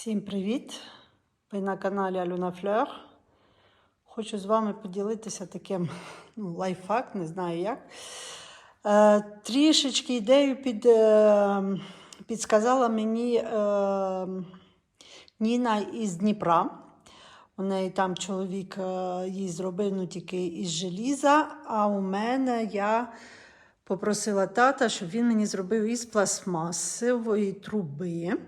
Всім привіт! Ви на каналі Алюна Флер. Хочу з вами поділитися таким ну, лайфхак, не знаю як. Е, трішечки ідею під, е, підсказала мені е, Ніна із Дніпра. У неї там чоловік е, їй зробив ну, тільки із желіза, а у мене я попросила тата, щоб він мені зробив із пластмасової труби.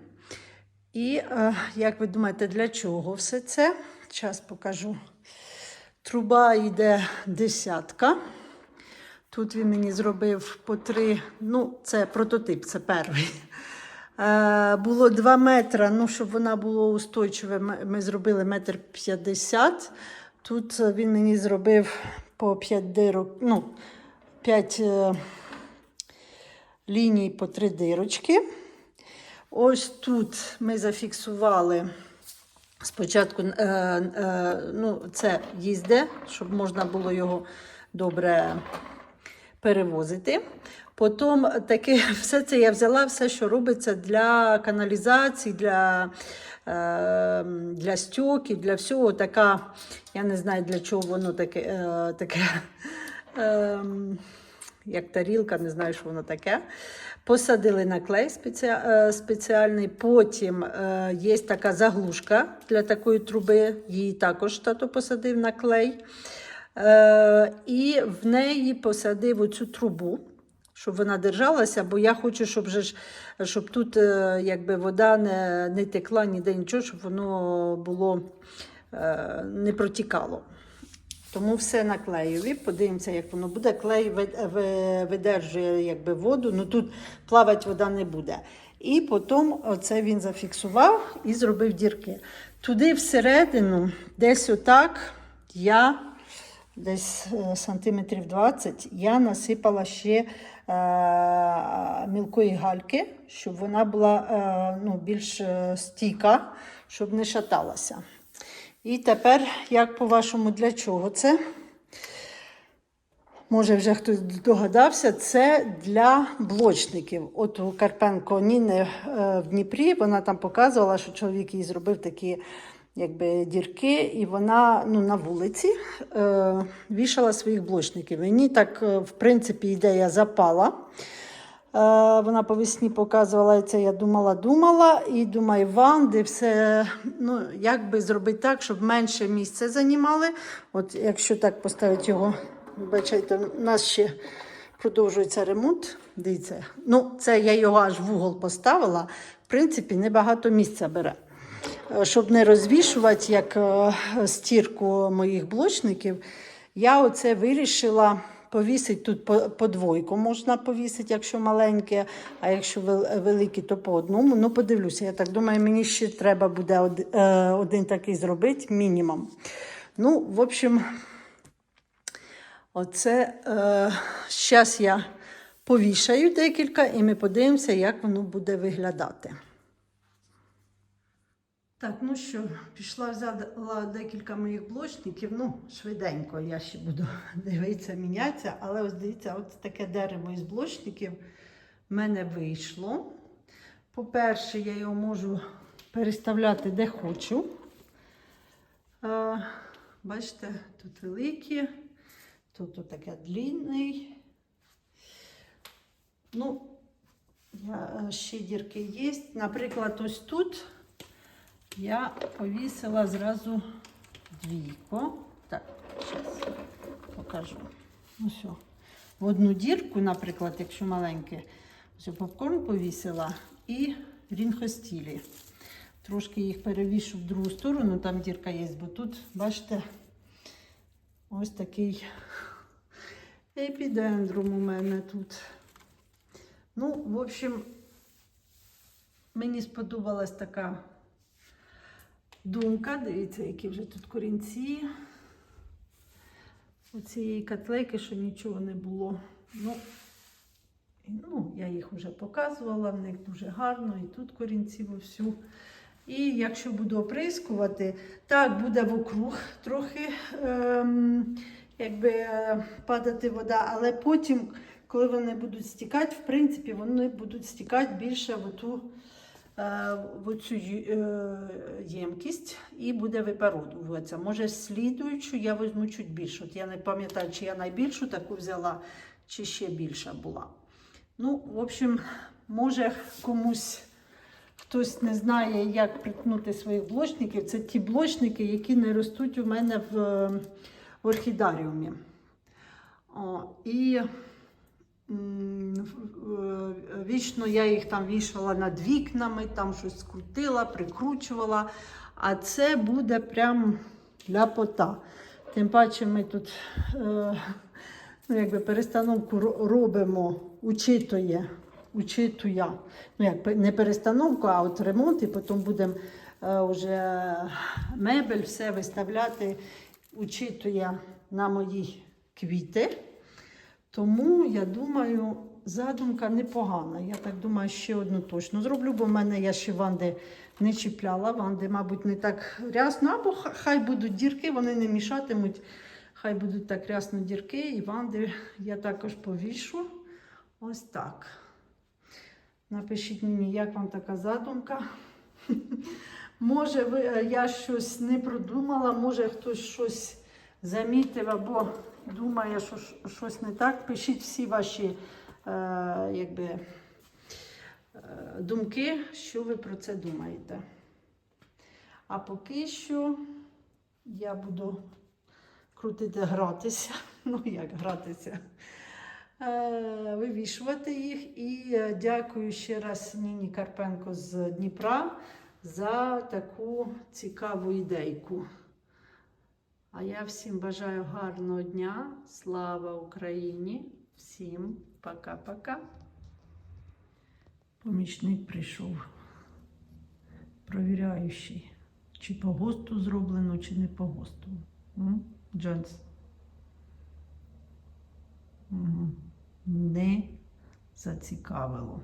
І е, як ви думаєте, для чого все це? Зараз покажу. Труба йде десятка. Тут він мені зробив по три, ну, це прототип, це перший. Е, було 2 метри, ну, щоб вона була устойчива, ми, зробили метр 50. Тут він мені зробив по 5 дирок, ну, 5 е, ліній по 3 дирочки. Ось тут ми зафіксували спочатку, е, е, ну, це їзде, щоб можна було його добре перевозити. Потім таке, все це я взяла, все, що робиться для каналізації, для, е, для стьоків, для всього. Така, я не знаю, для чого воно таке. Е, таке е, як тарілка, не знаю, що воно таке. Посадили на клей е, спеціальний. Потім е, є така заглушка для такої труби. Її також тато посадив на клей. Е, і в неї посадив оцю трубу, щоб вона держалася, бо я хочу, щоб, ж, щоб тут якби вода не, не текла ніде нічого, щоб воно було не протікало. Тому все на клеєві. Подивимося, як воно буде. Клей ви- ви- видержує якби, воду, ну тут плавати вода не буде. І потім оце він зафіксував і зробив дірки. Туди всередину, десь отак, я десь е, сантиметрів 20, я насипала ще е, мілкої гальки, щоб вона була е, ну, більш е, стійка, щоб не шаталася. І тепер, як по-вашому, для чого це? Може, вже хтось догадався, це для блочників. От у Карпенко Ніни е, в Дніпрі вона там показувала, що чоловік їй зробив такі якби, дірки, і вона ну, на вулиці е, вішала своїх блочників. Мені так, е, в принципі, ідея запала. Е, Вона по весні показувала це, я думала, думала, і думаю, ванди, все, ну, як би зробити так, щоб менше місця займали. От якщо так поставити його, бачите, у нас ще продовжується ремонт. Дивіться, ну, це я його аж в угол поставила. В принципі, небагато місця бере. Е, Щоб не розвішувати як е, стірку моїх блочників, я оце вирішила повісити тут по, по двойку. Можна повісити, якщо маленьке, а якщо вел- великі, то по одному. Ну, подивлюся, я так думаю, мені ще треба буде е, один такий зробити, мінімум. Ну, в общем, оце е, зараз я повішаю декілька і ми подивимося, як воно буде виглядати. Так, ну що, пішла взяла декілька моїх блочників. Ну, швиденько я ще буду дивитися, мінятися. Але ось дивіться, от таке дерево із блочників в мене вийшло. По-перше, я його можу переставляти де хочу. А, бачите, тут великі, тут таке длинний. Ну, е, ще дірки є. Наприклад, ось тут я повісила зразу двійко. Так, зараз покажу. Ось. о. В одну дірку, наприклад, якщо маленьке, ось попкорн повісила і рінхостілі. Трошки їх перевішу в другу сторону, там дірка є, бо тут, бачите, ось такий епідендрум у мене тут. Ну, в общем, мені сподобалась така думка. Дивіться, які вже тут корінці. У цієї котлейки, що нічого не було. Ну, ну, я їх вже показувала, в них дуже гарно, і тут корінці вовсю. І якщо буду оприскувати, так буде вокруг трохи ем, якби, падати вода, але потім, коли вони будуть стікати, в принципі, вони будуть стікати більше в ту в цю ємкість і буде випаровуватися. Може, слідуючу я візьму чуть більше. От я не пам'ятаю, чи я найбільшу таку взяла, чи ще більша була. Ну, в общем, може комусь хтось не знає, як приткнути своїх блочників. Це ті блочники, які не ростуть у мене в, в орхідаріумі. О, і е, вічно я їх там вішала над вікнами, там щось скрутила, прикручувала. А це буде прям ляпота. Тим паче ми тут е, ну, якби перестановку робимо, учитує, учитує. Ну, як не перестановку, а от ремонт, і потім будемо е, вже мебель, все виставляти, учитує на мої квіти. Тому я думаю, задумка непогана. Я так думаю, ще одну точно зроблю, бо в мене я ще ванди не чіпляла. Ванди, мабуть, не так рясно, або хай будуть дірки, вони не мішатимуть. Хай будуть так рясно дірки, і ванди я також повішу. Ось так. Напишіть мені, як вам така задумка. Може, ви, е, я щось не продумала, може хтось щось замітив або думає, що щось не так. Пишіть всі ваші якби, е, думки, що ви про це думаєте. А поки що я буду крутити, гратися. Ну, як гратися? Е, Вивішувати їх. І е, дякую ще раз Ніні Карпенко з Дніпра за таку цікаву ідейку. А я всім бажаю гарного дня. Слава Україні! Всім пока-пока. Помічник прийшов, провіряючий, чи по ГОСТу зроблено, чи не по ГОСТу. Джонс. Не зацікавило.